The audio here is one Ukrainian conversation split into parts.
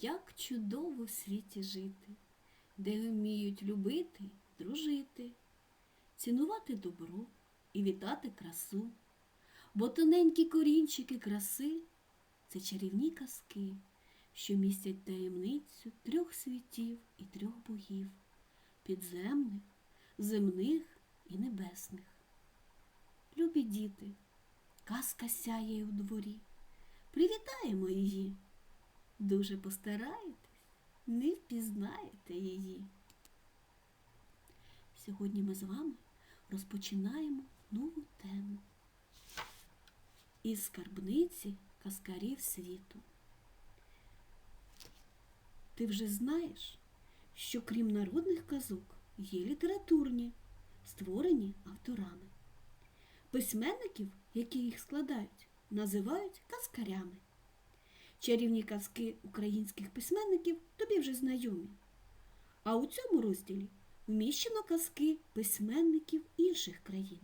Як чудово в світі жити, де вміють любити, дружити, цінувати добро і вітати красу, бо тоненькі корінчики краси це чарівні казки, що містять таємницю трьох світів і трьох богів підземних, земних і небесних. Любі діти, казка сяє у дворі. Привітаємо її. Дуже постараєтесь, не впізнаєте її. Сьогодні ми з вами розпочинаємо нову тему із скарбниці казкарів світу. Ти вже знаєш, що крім народних казок є літературні, створені авторами. Письменників, які їх складають, називають казкарями. Чарівні казки українських письменників тобі вже знайомі. А у цьому розділі вміщено казки письменників інших країн.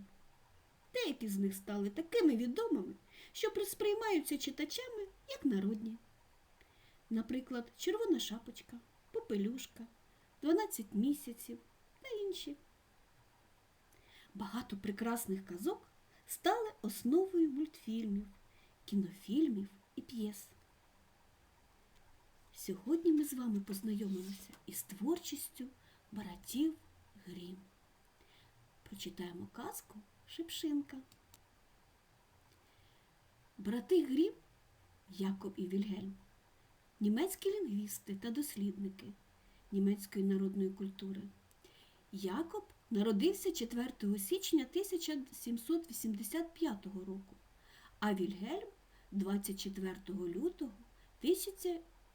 Деякі з них стали такими відомими, що сприймаються читачами як народні. Наприклад, Червона шапочка, Попелюшка, 12 місяців та інші. Багато прекрасних казок стали основою мультфільмів, кінофільмів і п'єс. Сьогодні ми з вами познайомимося із творчістю братів Грім. Прочитаємо казку Шипшинка. Брати Грім, Якоб і Вільгельм, німецькі лінгвісти та дослідники німецької народної культури. Якоб народився 4 січня 1785 року, а Вільгельм 24 лютого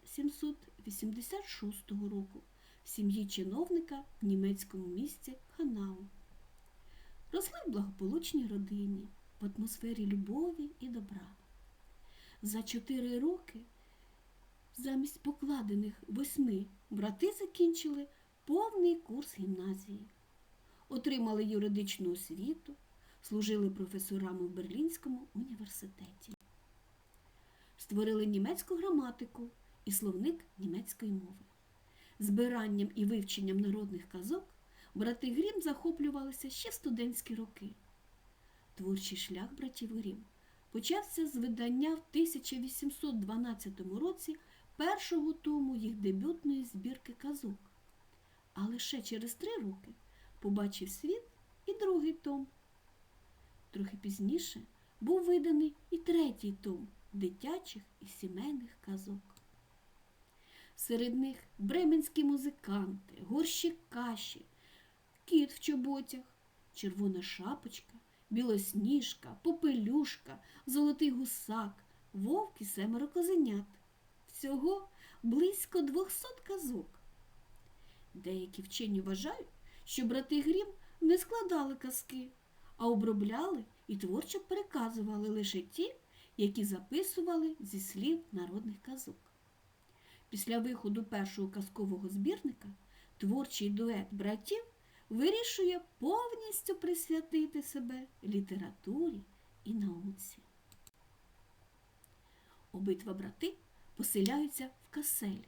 1786 року в сім'ї чиновника в німецькому місті Ханау. Росли в благополучній родині, в атмосфері любові і добра. За чотири роки замість покладених восьми брати закінчили повний курс гімназії, отримали юридичну освіту, служили професорами в Берлінському університеті, створили німецьку граматику і словник німецької мови. Збиранням і вивченням народних казок брати Грім захоплювалися ще в студентські роки. Творчий шлях братів Грім почався з видання в 1812 році першого тому їх дебютної збірки казок. А лише через три роки побачив світ і другий том. Трохи пізніше був виданий і третій том дитячих і сімейних казок. Серед них бременські музиканти, горщик каші, кіт в чоботях, червона шапочка, білосніжка, попелюшка, золотий гусак, вовк і семеро козенят. Всього близько двохсот казок. Деякі вчені вважають, що брати Грім не складали казки, а обробляли і творчо переказували лише ті, які записували зі слів народних казок. Після виходу першого казкового збірника творчий дует братів вирішує повністю присвятити себе літературі і науці. Обидва брати поселяються в Каселі,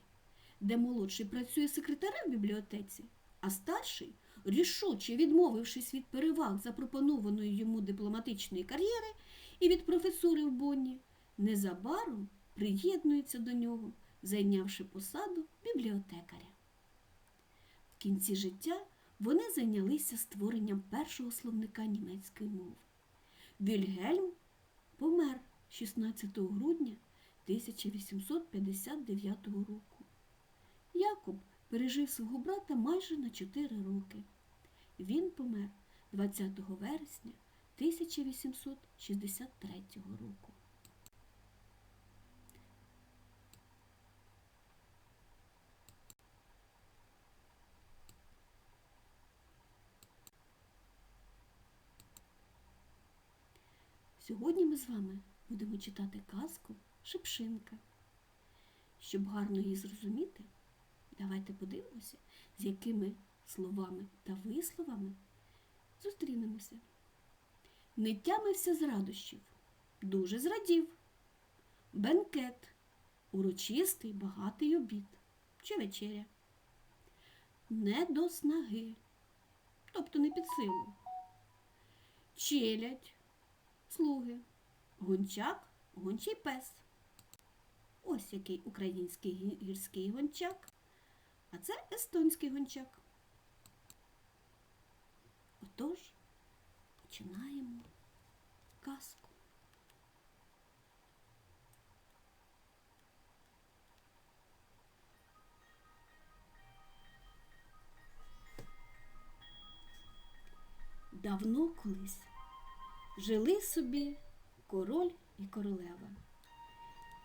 де молодший працює секретарем в бібліотеці, а старший, рішуче відмовившись від переваг запропонованої йому дипломатичної кар'єри і від професури в Бонні, незабаром приєднується до нього, зайнявши посаду бібліотекаря. В кінці життя вони зайнялися створенням першого словника німецької мови. Вільгельм помер 16 грудня 1859 року. Якоб пережив свого брата майже на 4 роки. Він помер 20 вересня 1863 року. Сьогодні ми з вами будемо читати казку Шипшинка. Щоб гарно її зрозуміти, давайте подивимося, з якими словами та висловами зустрінемося. Не тямився з радощів, дуже зрадів. Бенкет, урочистий багатий обід чи вечеря. Не до снаги, тобто не під силу. Челядь, слуги, гончак, гончий пес. Ось який український гірський гончак, а це естонський гончак. Отож, починаємо казку. Давно колись жили собі король і королева.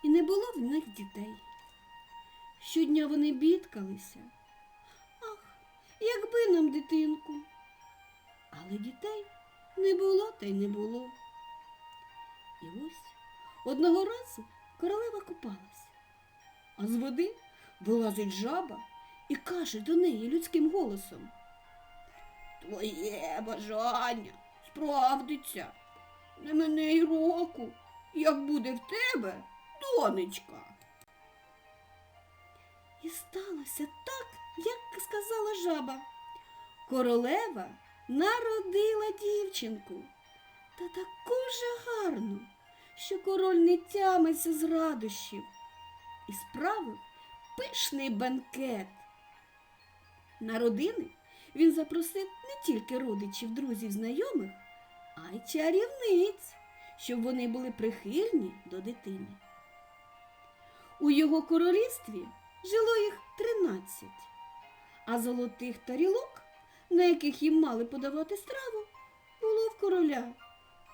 І не було в них дітей. Щодня вони бідкалися. Ах, якби нам дитинку. Але дітей не було та й не було. І ось одного разу королева купалася, а з води вилазить жаба і каже до неї людським голосом. Твоє бажання справдиться. Не мене й року, як буде в тебе донечка. І сталося так, як сказала жаба. Королева народила дівчинку та таку же гарну, що король не тямиться з радощів і справив пишний банкет. На родини він запросив не тільки родичів, друзів, знайомих, чарівниць, щоб вони були прихильні до дитини. У його королівстві жило їх тринадцять, а золотих тарілок, на яких їм мали подавати страву, було в короля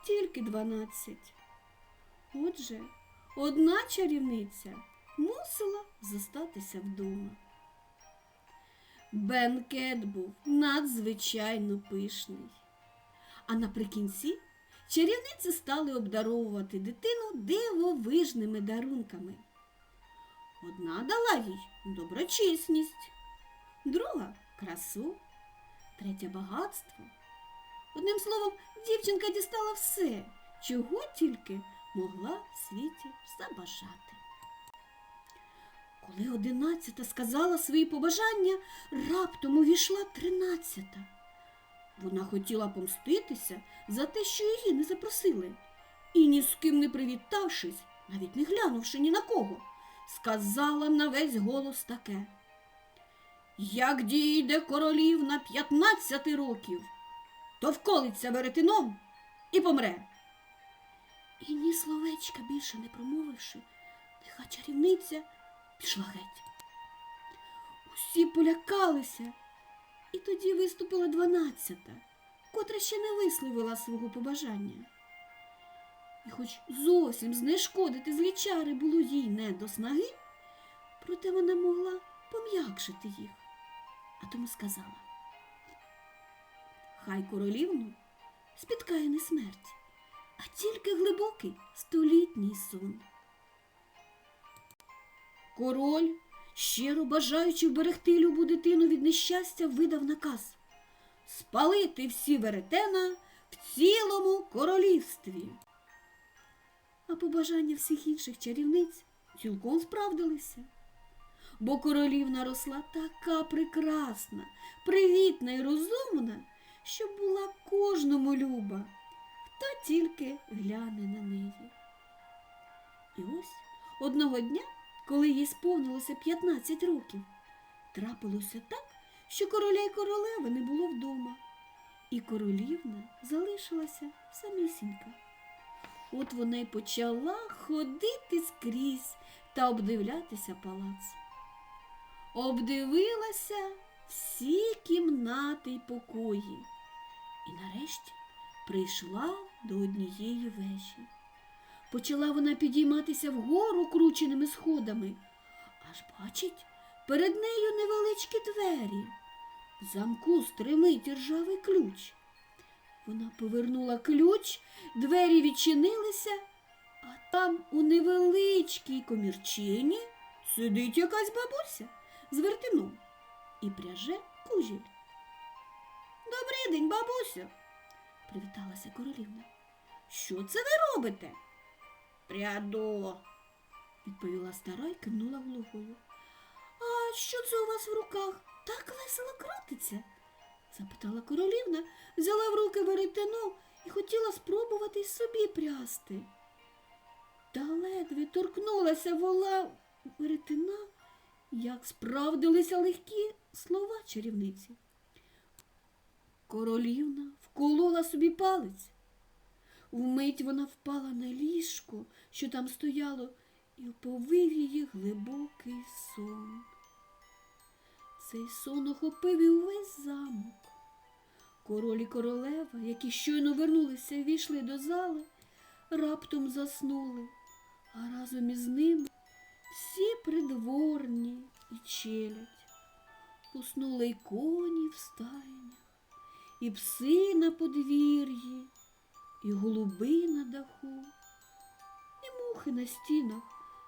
тільки дванадцять. Отже, одна чарівниця мусила зостатися вдома. Бенкет був надзвичайно пишний. А наприкінці чарівниці стали обдаровувати дитину дивовижними дарунками. Одна дала їй доброчесність, друга красу, третя багатство. Одним словом, дівчинка дістала все, чого тільки могла в світі забажати. Коли одинадцята сказала свої побажання, раптом увійшла тринадцята. Вона хотіла помститися за те, що її не запросили, і ні з ким не привітавшись, навіть не глянувши ні на кого, сказала на весь голос таке. Як дійде королів на п'ятнадцяти років, то вколиться веретеном і помре. І ні словечка більше не промовивши, тиха чарівниця пішла геть. Усі полякалися, і тоді виступила дванадцята, котра ще не висловила свого побажання. І хоч зовсім знешкодити злі чари було їй не до снаги, проте вона могла пом'якшити їх, а тому сказала. Хай королівну спіткає не смерть, а тільки глибокий столітній сон. Король, щиро бажаючи вберегти любу дитину від нещастя, видав наказ спалити всі веретена в цілому королівстві. А побажання всіх інших чарівниць цілком справдилися. Бо королівна росла така прекрасна, привітна і розумна, що була кожному люба, хто тільки гляне на неї. І ось одного дня, коли їй сповнилося 15 років, трапилося так, що короля й королеви не було вдома, і королівна залишилася самісінька. От вона й почала ходити скрізь та обдивлятися палац. Обдивилася всі кімнати й покої, і нарешті прийшла до однієї вежі. Почала вона підійматися вгору крученими сходами, аж бачить перед нею невеличкі двері. В замку стримить ржавий ключ. Вона повернула ключ, двері відчинилися, а там у невеличкій комірчині сидить якась бабуся з вертином і пряже кужіль. Добрий день, бабусю, привіталася королівна. Що це ви робите? Пряду. відповіла стара і кивнула головою. А що це у вас в руках? Так весело крутиться? запитала королівна, взяла в руки веретено і хотіла спробувати й собі прясти. Та ледве торкнулася вола веретена, як справдилися легкі слова чарівниці. Королівна вколола собі палець. Вмить вона впала на ліжко, що там стояло, і оповив її глибокий сон. Цей сон охопив і увесь замок. Король і королева, які щойно вернулися і війшли до зали, раптом заснули, а разом із ними всі придворні і челядь. Уснули й коні в стайнях, і пси на подвір'ї, і голуби на даху, і мухи на стінах,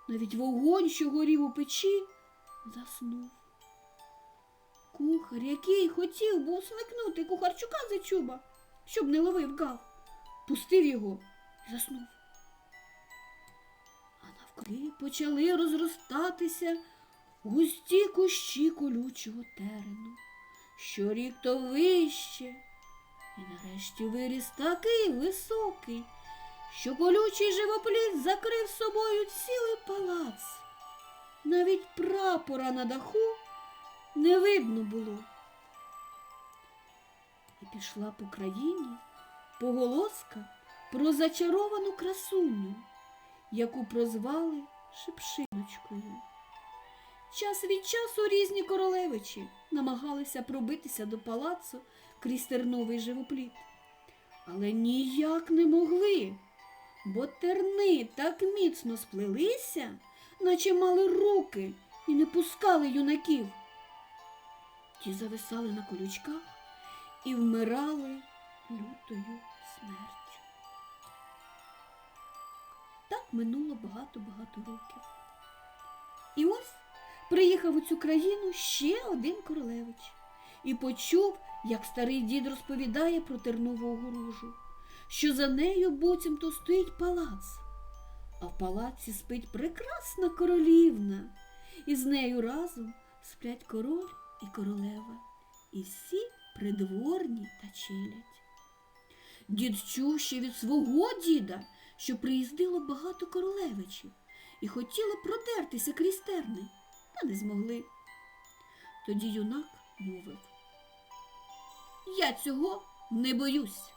навіть вогонь, що горів у печі, заснув. Кухар, який хотів був смикнути кухарчука за чуба, щоб не ловив гав, пустив його і заснув. А навкруги почали розростатися густі кущі колючого терену, що рік то вище, і нарешті виріс такий високий, що колючий живопліт закрив собою цілий палац. Навіть прапора на даху не видно було. І пішла по країні поголоска про зачаровану красуню, яку прозвали Шипшиночкою. Час від часу різні королевичі намагалися пробитися до палацу крізь терновий живопліт, але ніяк не могли, бо терни так міцно сплелися, наче мали руки і не пускали юнаків. Ті зависали на колючках і вмирали лютою смертю. Так минуло багато-багато років. І ось приїхав у цю країну ще один королевич і почув, як старий дід розповідає про тернову огорожу, що за нею буцімто стоїть палац, а в палаці спить прекрасна королівна, і з нею разом сплять король і королева, і всі придворні та челядь. Дід чув ще від свого діда, що приїздило багато королевичів і хотіли продертися крізь терни, та не змогли. Тоді юнак мовив Я цього не боюсь.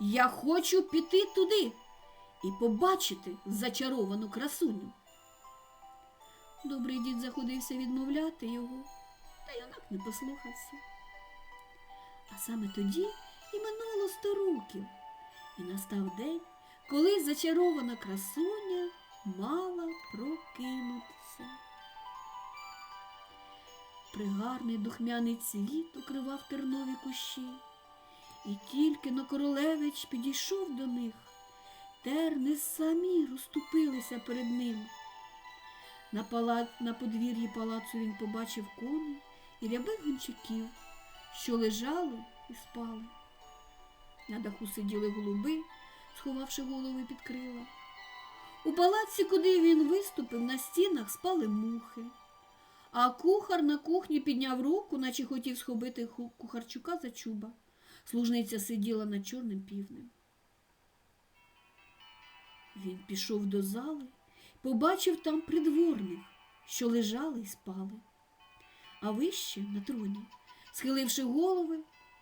Я хочу піти туди і побачити зачаровану красуню. Добрий дід заходився відмовляти його, та юнак не послухався. А саме тоді і минуло сто років, і настав день, коли зачарована красуня мала прокинутися. Пригарний духмяний цвіт укривав тернові кущі, і тільки но королевич підійшов до них, терни самі розступилися перед ним. На, палац, на подвір'ї палацу він побачив коней і рябих гончаків, що лежали і спали. На даху сиділи голуби, сховавши голови під крила. У палаці, куди він виступив, на стінах спали мухи, а кухар на кухні підняв руку, наче хотів схопити кухарчука за чуба. Служниця сиділа над чорним півнем. Він пішов до зали, побачив там придворних, що лежали і спали. А вище на троні, схиливши голови,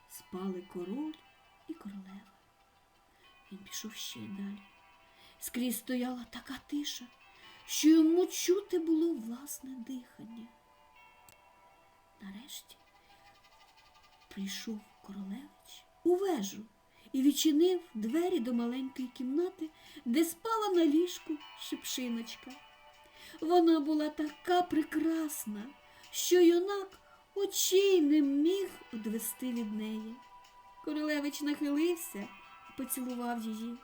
спали король і королева. Він пішов ще й далі. Скрізь стояла така тиша, що йому чути було власне дихання. Нарешті прийшов королевич у вежу і відчинив двері до маленької кімнати, де спала на ліжку шипшиночка. Вона була така прекрасна, що юнак очей не міг одвести від неї. Королевич нахилився і поцілував її.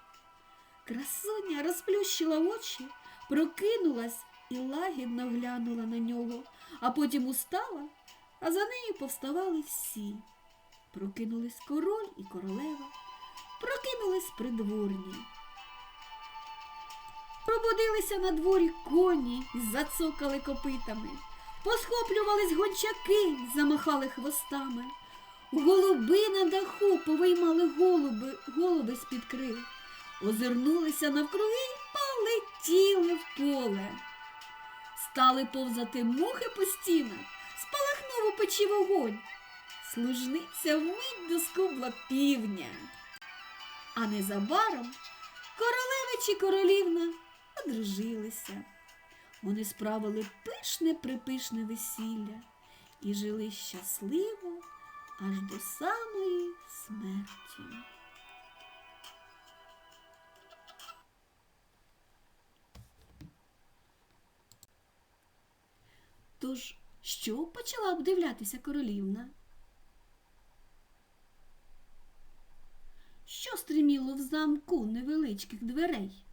Красуня розплющила очі, прокинулась і лагідно глянула на нього, а потім устала, а за нею повставали всі. Прокинулись король і королева, прокинулись придворні. Пробудилися на дворі коні і зацокали копитами. Посхоплювались гончаки, замахали хвостами. Голуби на даху повиймали голуби, голови з-під крил. Озирнулися навкруги, полетіли в поле. Стали повзати мухи по стінах, печі вогонь. Служниця вмить доскубла півня. А незабаром королевич і королівна одружилися. Вони справили пишне припишне весілля і жили щасливо аж до самої смерті. Тож, що почала обдивлятися королівна? Що стриміло в замку невеличких дверей?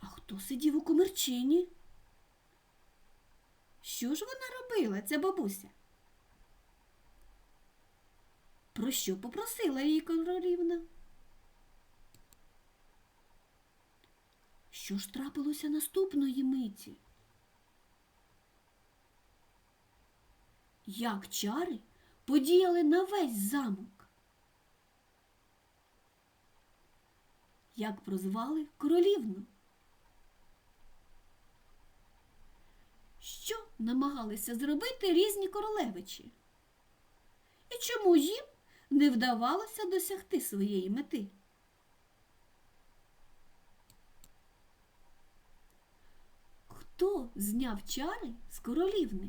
А хто сидів у комерчині? Що ж вона робила, ця бабуся? Про що попросила її королівна? Що ж трапилося наступної миті? Як чари подіяли на весь замок? Як прозвали королівну? Що намагалися зробити різні королевичі? І чому їм не вдавалося досягти своєї мети? Хто зняв чари з королівни?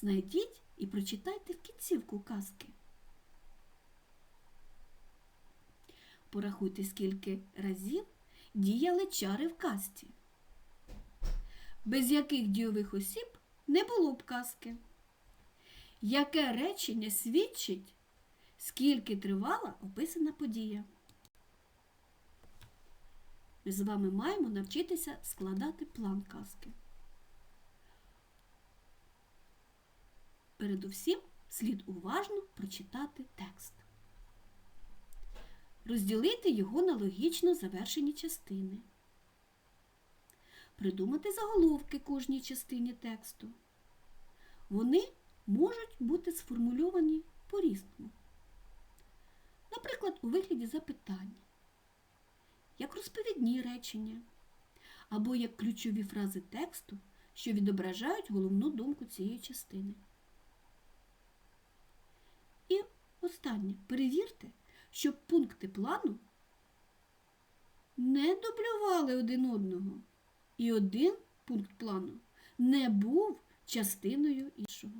Знайдіть і прочитайте в кінцівку казки. Порахуйте, скільки разів діяли чари в казці, без яких дійових осіб не було б казки. Яке речення свідчить, скільки тривала описана подія? Ми з вами маємо навчитися складати план казки. Передусім слід уважно прочитати текст. Розділити його на логічно завершені частини. Придумати заголовки кожній частині тексту. Вони можуть бути сформульовані по-різному. Наприклад, у вигляді запитання, як розповідні речення, або як ключові фрази тексту, що відображають головну думку цієї частини. І останнє, перевірте, щоб пункти плану не дублювали один одного, і один пункт плану не був частиною іншого.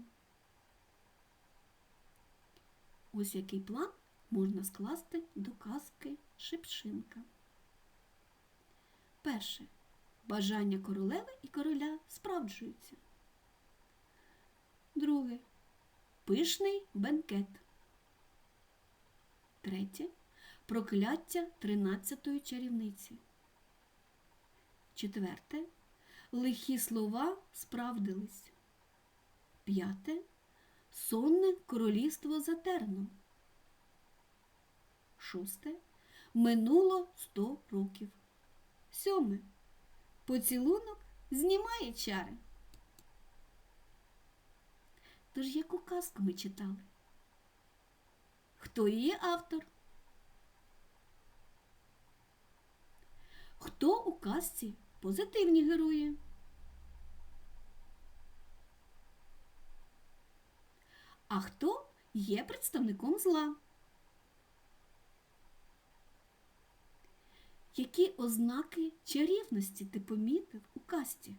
Ось який план можна скласти до казки Шипшинка. Перше. Бажання королеви і короля справджуються. Друге. Пишний бенкет. Третє. Прокляття тринадцятої чарівниці. Четверте. Лихі слова справдились. П'яте. Сонне королівство за терном. Шосте. Минуло сто років. Сьоме. Поцілунок знімає чари. Тож яку казку ми читали? Хто її автор? Хто у казці позитивні герої? А хто є представником зла? Які ознаки чарівності ти помітив у касті?